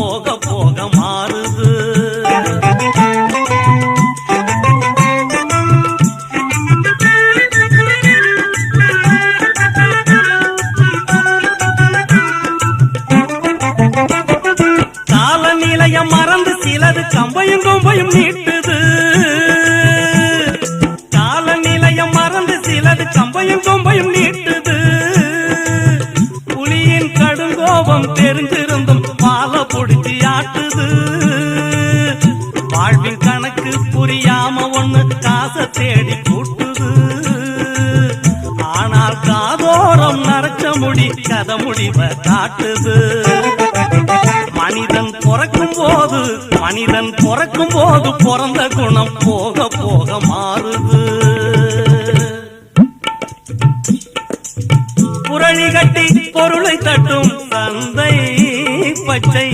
போக போக மாறுது. காலநிலையம் மறந்து சிலது கம்பையும் கொம்பையும் நீட்டுது. காலநிலையம் மறந்து சிலது கம்பையும் கொம்பையும் நீ கடுங்கோபம் தெரிந்திருந்தும் பால பிடிச்சி ஆட்டுது. வாழ்வின் கணக்கு புரியாம ஒண்ணு காசை தேடி கூட்டுது. ஆனால் காதோரம் நரைச்ச முடி கதை முடிவ காட்டுது. மனிதன் பிறக்கும் போது மனிதன் பிறக்கும் போது பிறந்த குணம் போக போக மாறுது. புரளி கட்டி பொருளை தட்டும் தந்தை பச்சை